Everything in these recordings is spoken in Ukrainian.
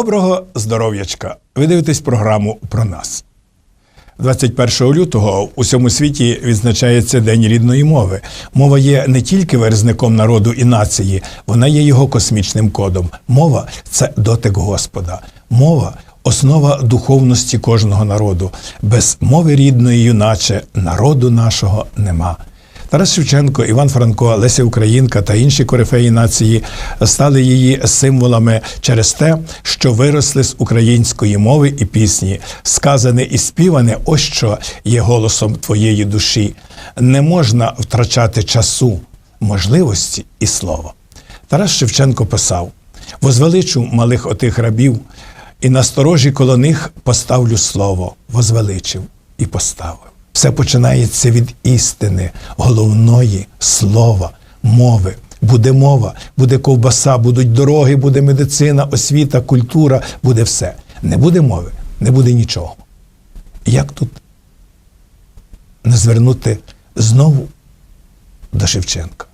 Доброго здоров'ячка! Ви дивитесь програму про нас. 21 лютого в усьому світі відзначається День рідної мови. Мова є не тільки виразником народу і нації, вона є його космічним кодом. Мова це дотик Господа. Мова основа духовності кожного народу. Без мови рідної, юначе, народу нашого нема. Тарас Шевченко, Іван Франко, Леся Українка та інші корифеї нації стали її символами через те, що виросли з української мови і пісні, сказане і співане, ось що є голосом твоєї душі. Не можна втрачати часу, можливості і слова. Тарас Шевченко писав: возвеличу малих отих рабів, і на сторожі коло них поставлю слово, возвеличив і поставив. Все починається від істини, головної слова, мови. Буде мова, буде ковбаса, будуть дороги, буде медицина, освіта, культура, буде все. Не буде мови, не буде нічого. Як тут не звернути знову до Шевченка,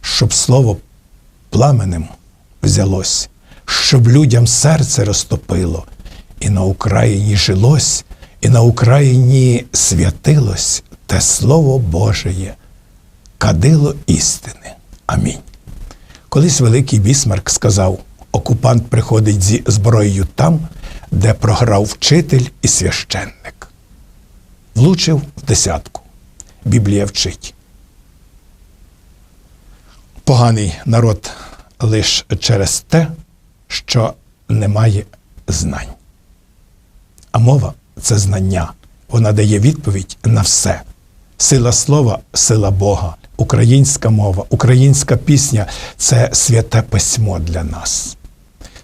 щоб слово пламенем взялось, щоб людям серце розтопило, і на Україні жилось, і на Україні святилось те Слово Божеє, кадило істини. Амінь. Колись великий Бісмарк сказав: окупант приходить зі зброєю там, де програв вчитель і священник. Влучив в десятку. Біблія вчить. Поганий народ лише через те, що немає знань. А мова це знання. Вона дає відповідь на все. Сила слова, сила Бога, українська мова, українська пісня це святе письмо для нас.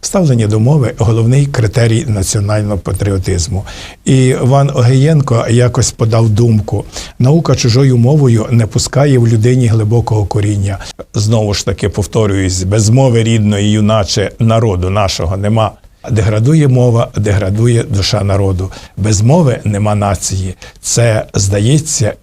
Ставлення до мови головний критерій національного патріотизму. І Іван Огієнко якось подав думку: наука чужою мовою не пускає в людині глибокого коріння. Знову ж таки повторююсь, без мови рідної, юначе народу нашого нема. Деградує мова, деградує душа народу. Без мови нема нації. Це здається.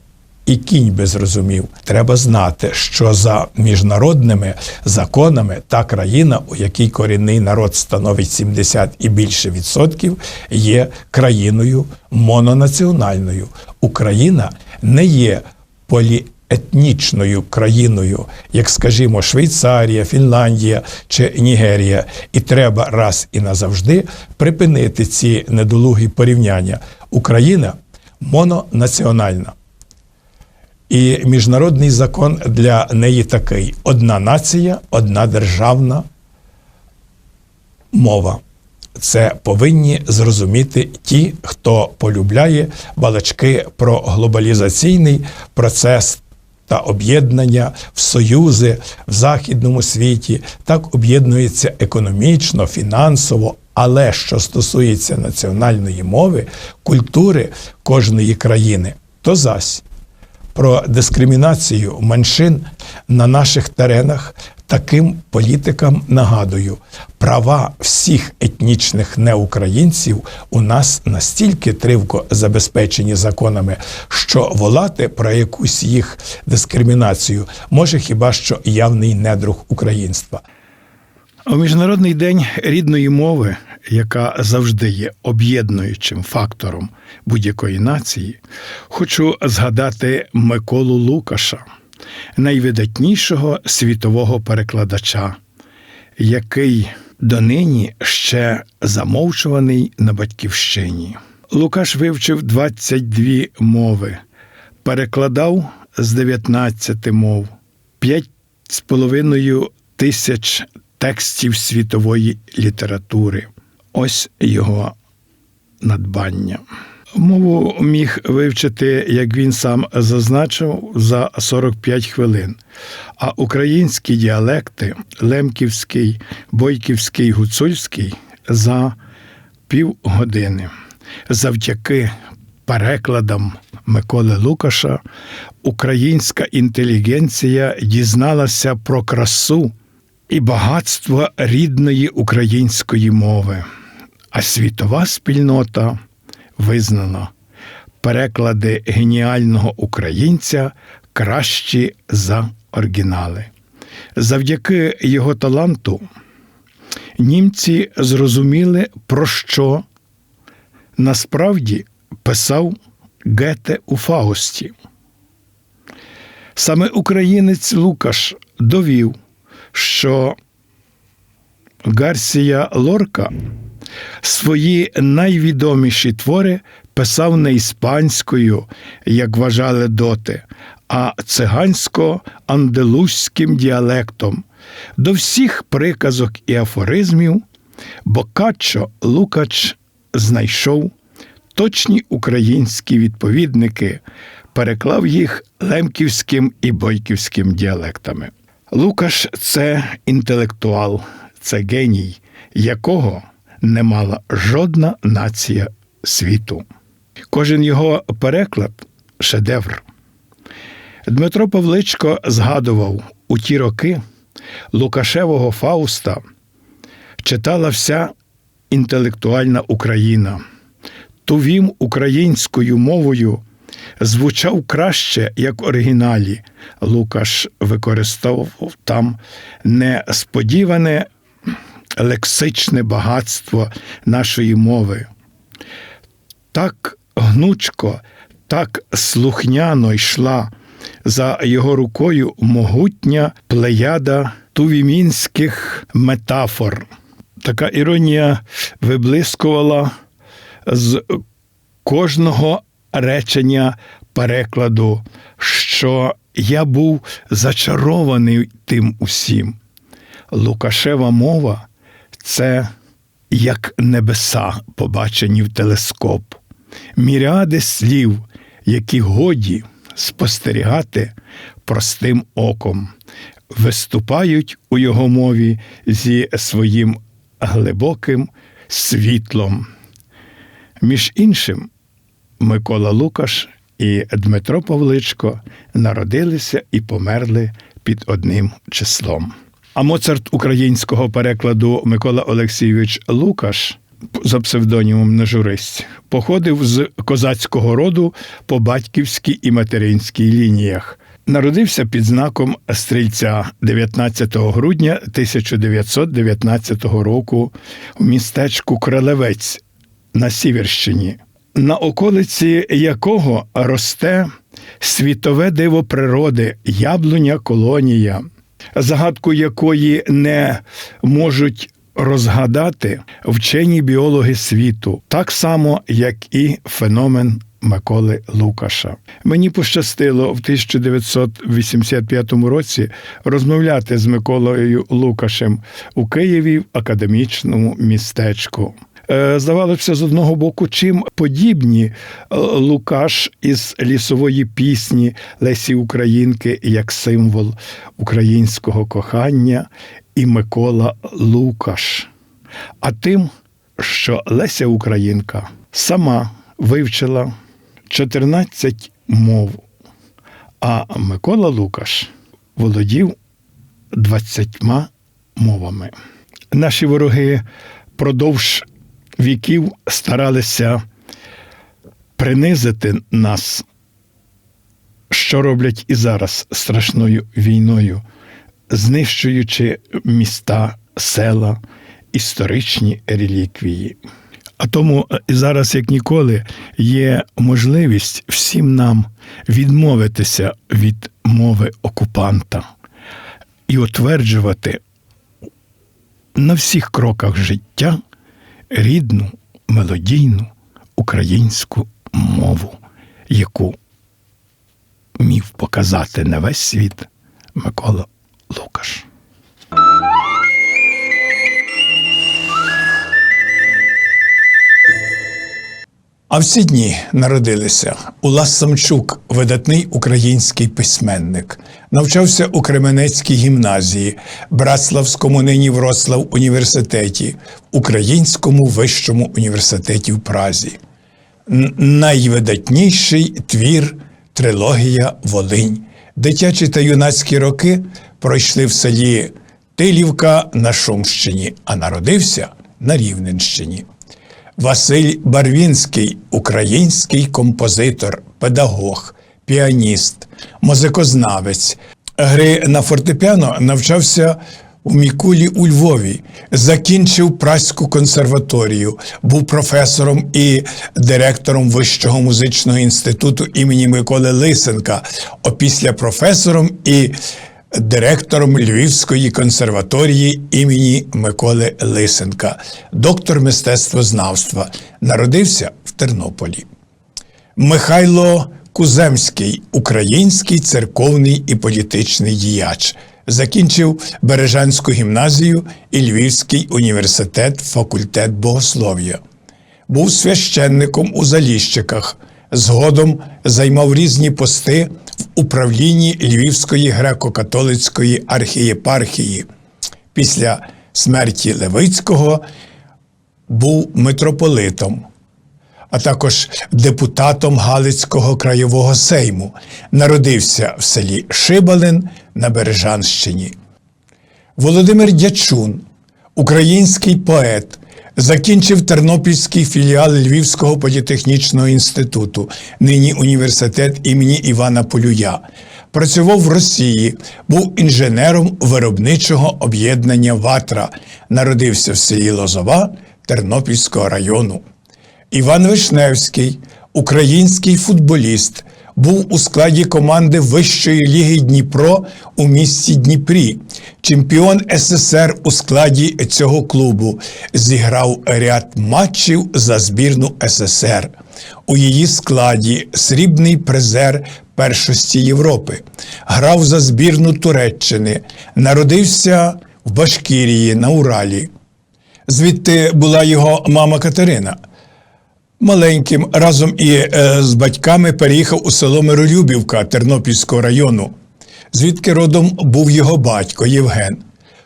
І кінь би зрозумів, треба знати, що за міжнародними законами та країна, у якій корінний народ становить 70 і більше відсотків, є країною мононаціональною. Україна не є поліетнічною країною, як, скажімо, Швейцарія, Фінляндія чи Нігерія. І треба раз і назавжди припинити ці недолугі порівняння. Україна мононаціональна. І міжнародний закон для неї такий: одна нація, одна державна мова. Це повинні зрозуміти ті, хто полюбляє балачки про глобалізаційний процес та об'єднання в союзи в західному світі. Так об'єднується економічно, фінансово. Але що стосується національної мови, культури кожної країни, то зась про дискримінацію меншин на наших теренах таким політикам нагадую, права всіх етнічних неукраїнців у нас настільки тривко забезпечені законами, що волати про якусь їх дискримінацію може хіба що явний недруг українства. У Міжнародний день рідної мови, яка завжди є об'єднуючим фактором будь-якої нації, хочу згадати Миколу Лукаша, найвидатнішого світового перекладача, який донині ще замовчуваний на батьківщині. Лукаш вивчив 22 мови, перекладав з 19 мов, 5,5 тисяч текстів світової літератури. Ось його надбання. Мову міг вивчити, як він сам зазначив, за 45 хвилин. А українські діалекти лемківський, бойківський, гуцульський за півгодини. Завдяки перекладам Миколи Лукаша українська інтелігенція дізналася про красу і багатство рідної української мови, а світова спільнота визнана переклади геніального українця кращі за оригінали. Завдяки його таланту німці зрозуміли, про що насправді писав Гете у Фаусті. Саме українець Лукаш довів, що Гарсія Лорка свої найвідоміші твори писав не іспанською, як вважали доти, а цигансько-андалузьким діалектом. До всіх приказок і афоризмів Бокаччо Лукач знайшов точні українські відповідники, переклав їх лемківським і бойківським діалектами. Лукаш це інтелектуал, це геній, якого не мала жодна нація світу. Кожен його переклад шедевр. Дмитро Павличко згадував у ті роки Лукашевого Фауста читала вся інтелектуальна Україна. Тувім українською мовою звучав краще, як в оригіналі. Лукаш використовував там несподіване лексичне багатство нашої мови. Так гнучко, так слухняно йшла за його рукою могутня плеяда тувімінських метафор. Така іронія виблискувала з кожного речення перекладу, що я був зачарований тим усім. Лукашева мова це як небеса, побачені в телескоп, міріади слів, які годі спостерігати простим оком, виступають у його мові зі своїм глибоким світлом. Між іншим, Микола Лукаш і Дмитро Павличко народилися і померли під одним числом. А Моцарт українського перекладу Микола Олексійович Лукаш за псевдонімом Нежуристь походив з козацького роду по батьківській і материнській лініях. Народився під знаком стрільця 19 грудня 1919 року в містечку Кралевець на Сіверщині, на околиці якого росте світове диво природи, яблуня колонія, загадку якої не можуть розгадати вчені біологи світу, так само, як і феномен Миколи Лукаша. Мені пощастило в 1985 році розмовляти з Миколою Лукашем у Києві в академічному містечку. Е, Здавалося, з одного боку, чим подібні е, Лукаш із лісової пісні Лесі Українки як символ українського кохання і Микола Лукаш. А тим, що Леся Українка сама вивчила 14 мов, а Микола Лукаш володів 20 мовами. Наші вороги продовж віків старалися принизити нас, що роблять і зараз страшною війною, знищуючи міста, села, історичні реліквії. А тому і зараз, як ніколи, є можливість всім нам відмовитися від мови окупанта і утверджувати на всіх кроках життя рідну, мелодійну українську мову, яку міг показати на весь світ Микола Лукаш. А в ці дні народилися Улас Самчук, видатний український письменник, навчався у Кременецькій гімназії, Братславському нині Вроцлав університеті, Українському вищому університеті в Празі. Найвидатніший твір трилогія Волинь. Дитячі та юнацькі роки пройшли в селі Тилівка на Шумщині, а народився на Рівненщині. Василь Барвінський, український композитор, педагог, піаніст, музикознавець. Гри на фортепіано навчався у Мікулі у Львові, закінчив Праську консерваторію, був професором і директором Вищого музичного інституту імені Миколи Лисенка, опісля професором і директором Львівської консерваторії імені Миколи Лисенка, доктор мистецтвознавства, народився в Тернополі. Михайло Куземський, український церковний і політичний діяч, закінчив Бережанську гімназію і Львівський університет, факультет богослов'я. Був священником у Заліщиках. Згодом займав різні пости в управлінні Львівської греко-католицької архієпархії. Після смерті Левицького був митрополитом а також депутатом Галицького краєвого сейму. Народився в селі Шибалин на Бережанщині. Володимир Дячун, український поет, закінчив Тернопільський філіал Львівського політехнічного інституту, нині університет імені Івана Полюя. Працював в Росії, був інженером виробничого об'єднання Ватра. Народився в селі Лозова Тернопільського району. Іван Вишневський, український футболіст, був у складі команди Вищої ліги Дніпро у місті Дніпрі. Чемпіон СССР у складі цього клубу зіграв ряд матчів за збірну СССР. У її складі срібний призер першості Європи. Грав за збірну Туреччини, народився в Башкірії на Уралі. Звідти була його мама Катерина. Маленьким разом і е, з батьками переїхав у село Миролюбівка Тернопільського району, звідки родом був його батько Євген.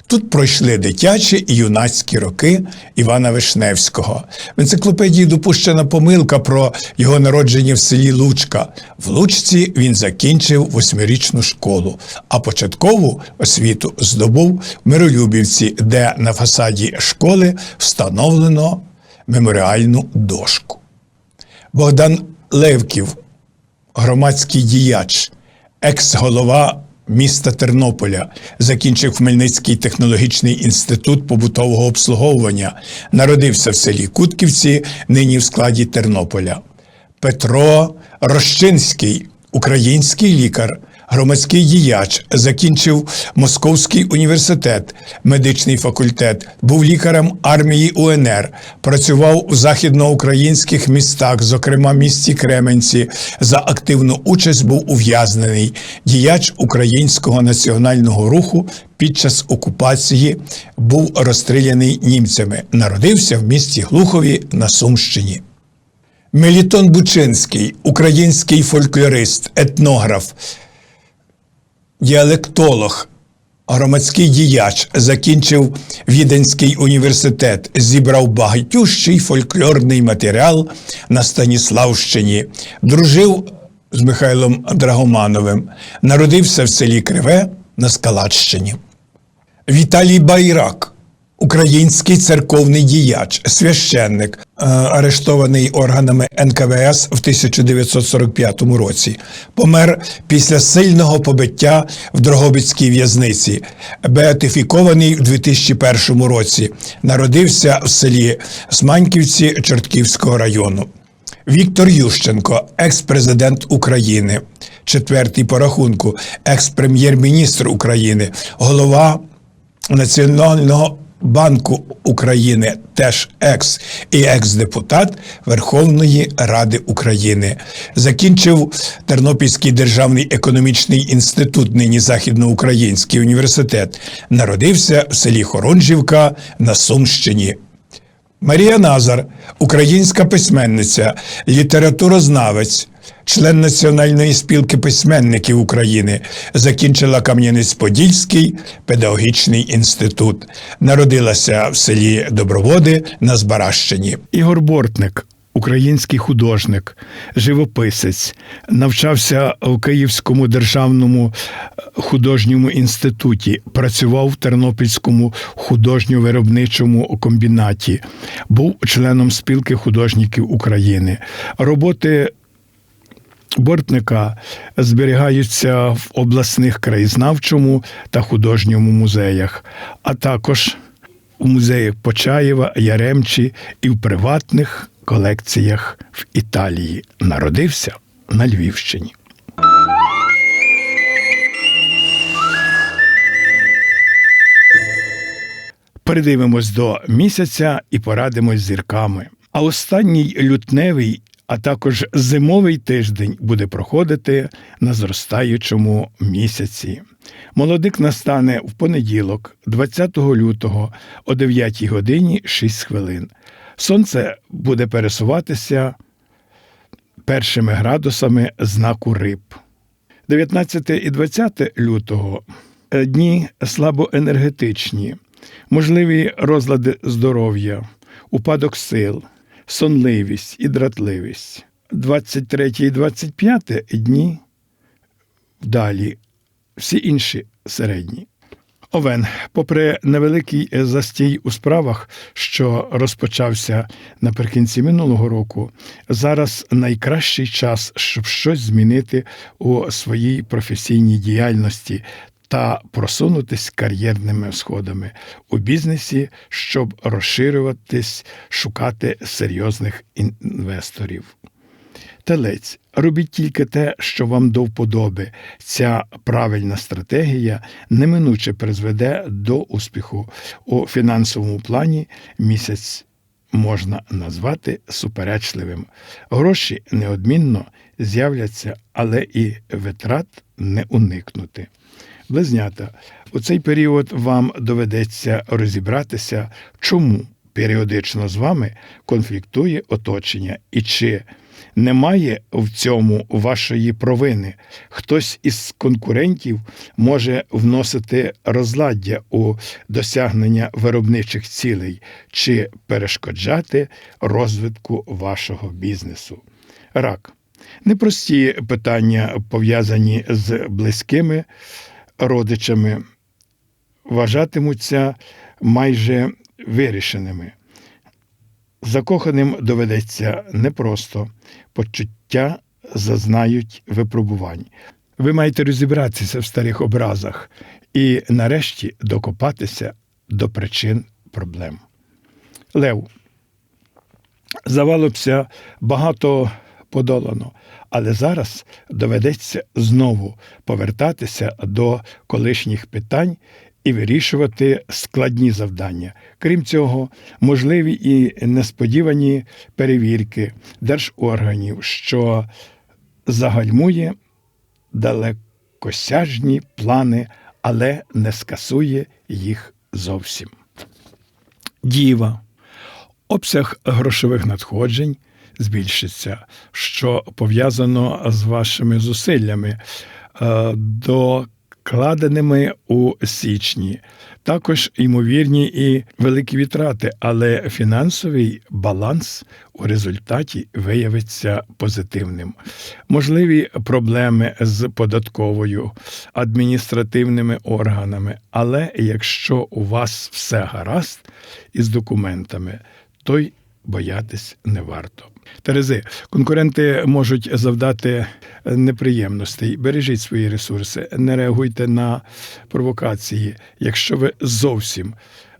Тут пройшли дитячі і юнацькі роки Івана Вишневського. В енциклопедії допущена помилка про його народження в селі Лучка. В Лучці він закінчив восьмирічну школу, а початкову освіту здобув в Миролюбівці, де на фасаді школи встановлено меморіальну дошку. Богдан Левків, громадський діяч, екс-голова міста Тернополя, закінчив Хмельницький технологічний інститут побутового обслуговування, народився в селі Кутківці, нині в складі Тернополя. Петро Рощинський, український лікар, громадський діяч, закінчив Московський університет, медичний факультет, був лікарем армії УНР, працював у західноукраїнських містах, зокрема місті Кременці. За активну участь був ув'язнений діяч українського національного руху. Під час окупації був розстріляний німцями. Народився в місті Глухові на Сумщині. Мелітон Бучинський, український фольклорист, етнограф, діалектолог, громадський діяч, закінчив Віденський університет, зібрав багатющий фольклорний матеріал на Станіславщині, дружив з Михайлом Драгомановим, народився в селі Криве на Скалаччині. Віталій Байрак, український церковний діяч, священник, е, арештований органами НКВС в 1945 році. Помер після сильного побиття в Дрогобицькій в'язниці, беатифікований в 2001 році. Народився в селі Сманьківці Чортківського району. Віктор Ющенко, екс-президент України, четвертий по рахунку, екс-прем'єр-міністр України, голова Національного банку України, теж екс і екс-депутат Верховної Ради України. Закінчив Тернопільський державний економічний інститут, нині Західноукраїнський університет. Народився в селі Хоронжівка на Сумщині. Марія Назар, українська письменниця, літературознавець, член Національної спілки письменників України, закінчила Кам'янець-Подільський педагогічний інститут. Народилася в селі Доброводи на Збаращині. Ігор Бортник, український художник, живописець, навчався в Київському державному е, художньому інституті, працював в Тернопільському художньо-виробничому комбінаті, був членом спілки художників України. Роботи Бортника зберігаються в обласних краєзнавчому та художньому музеях, а також у музеях Почаєва, Яремчі і в приватних колекціях в Італії. Народився на Львівщині. Передивимось до місяця і порадимось зірками. А останній лютневий, а також зимовий тиждень буде проходити на зростаючому місяці. Молодик настане в понеділок, 20 лютого, о 9 годині 6 хвилин. Сонце буде пересуватися першими градусами знаку риб. 19 і 20 лютого е, дні слабоенергетичні, можливі розлади здоров'я, упадок сил, сонливість і дратливість. 23 і 25 дні вдалі, всі інші середні. Овен, попри невеликий застій у справах, що розпочався наприкінці минулого року, зараз найкращий час, щоб щось змінити у своїй професійній діяльності та просунутись кар'єрними сходами у бізнесі, щоб розширюватись, шукати серйозних інвесторів. Телець, робіть тільки те, що вам до вподоби. Ця правильна стратегія неминуче призведе до успіху. У фінансовому плані місяць можна назвати суперечливим. Гроші неодмінно з'являться, але і витрат не уникнути. Близнята, у цей період вам доведеться розібратися, чому періодично з вами конфліктує оточення і чи немає в цьому вашої провини. Хтось із конкурентів може вносити розладдя у досягнення виробничих цілей чи перешкоджати розвитку вашого бізнесу. Рак. Непрості питання пов'язані з близькими родичами, вважатимуться майже вирішеними. Закоханим доведеться непросто, почуття зазнають випробувань. Ви маєте розібратися в старих образах і, нарешті, докопатися до причин проблем. Лев. Завалося багато подолано, але зараз доведеться знову повертатися до колишніх питань і вирішувати складні завдання. Крім цього, можливі і несподівані перевірки держорганів, що загальмує далекосяжні плани, але не скасує їх зовсім. Діва. Обсяг грошових надходжень збільшиться, що пов'язано з вашими зусиллями. Е, до Кладеними у січні, також ймовірні і великі витрати, але фінансовий баланс у результаті виявиться позитивним. Можливі проблеми з податковою, адміністративними органами, але якщо у вас все гаразд із документами, то й боятись не варто. Терези, конкуренти можуть завдати неприємностей. Бережіть свої ресурси, не реагуйте на провокації. Якщо ви зовсім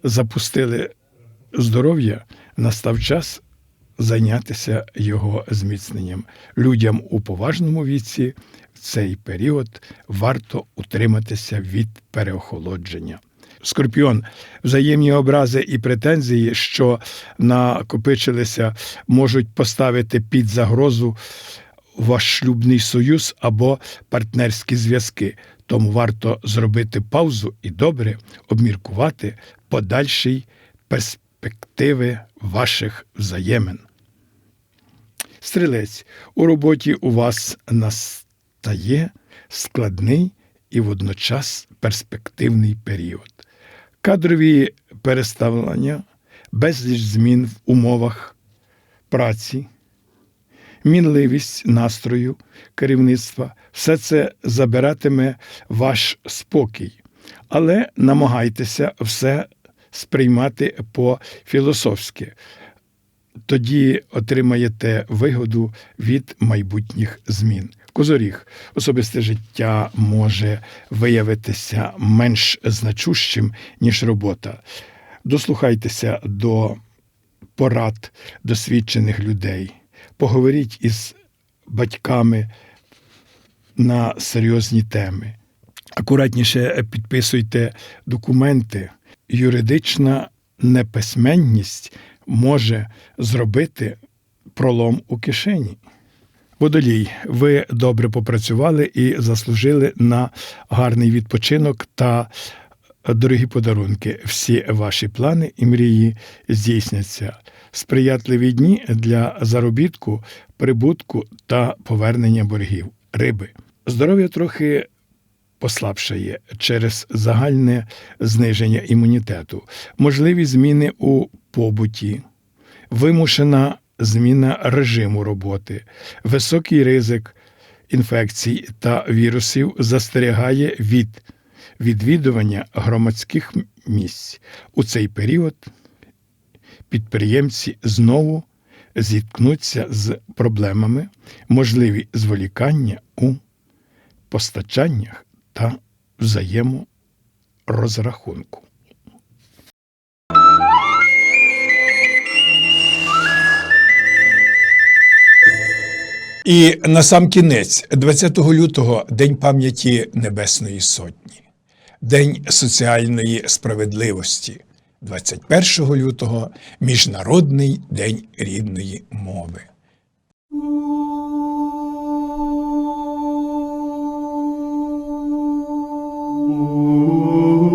запустили здоров'я, настав час зайнятися його зміцненням. Людям у поважному віці в цей період варто утриматися від переохолодження. Скорпіон, взаємні образи і претензії, що накопичилися, можуть поставити під загрозу ваш шлюбний союз або партнерські зв'язки. Тому варто зробити паузу і добре обміркувати подальші перспективи ваших взаємин. Стрілець, у роботі у вас настає складний і водночас перспективний період. Кадрові переставлення, безліч змін в умовах праці, мінливість настрою керівництва все це забиратиме ваш спокій, але намагайтеся все сприймати по-філософськи. Тоді отримаєте вигоду від майбутніх змін. Козоріг. Особисте життя може виявитися менш значущим, ніж робота. Дослухайтеся до порад досвідчених людей. Поговоріть із батьками на серйозні теми. Акуратніше підписуйте документи. Юридична неписьменність може зробити пролом у кишені. Водолій, ви добре попрацювали і заслужили на гарний відпочинок та дорогі подарунки. Всі ваші плани і мрії здійсняться. Сприятливі дні для заробітку, прибутку та повернення боргів. Риби. Здоров'я трохи послабшає через загальне зниження імунітету, можливі зміни у побуті, вимушена зміна режиму роботи, високий ризик інфекцій та вірусів застерігає від відвідування громадських місць. У цей період підприємці знову зіткнуться з проблемами, можливі зволікання у постачаннях та взаєморозрахунку. І на сам кінець, 20 лютого, День пам'яті Небесної Сотні, День соціальної справедливості, 21 лютого Міжнародний день рідної мови. Ей,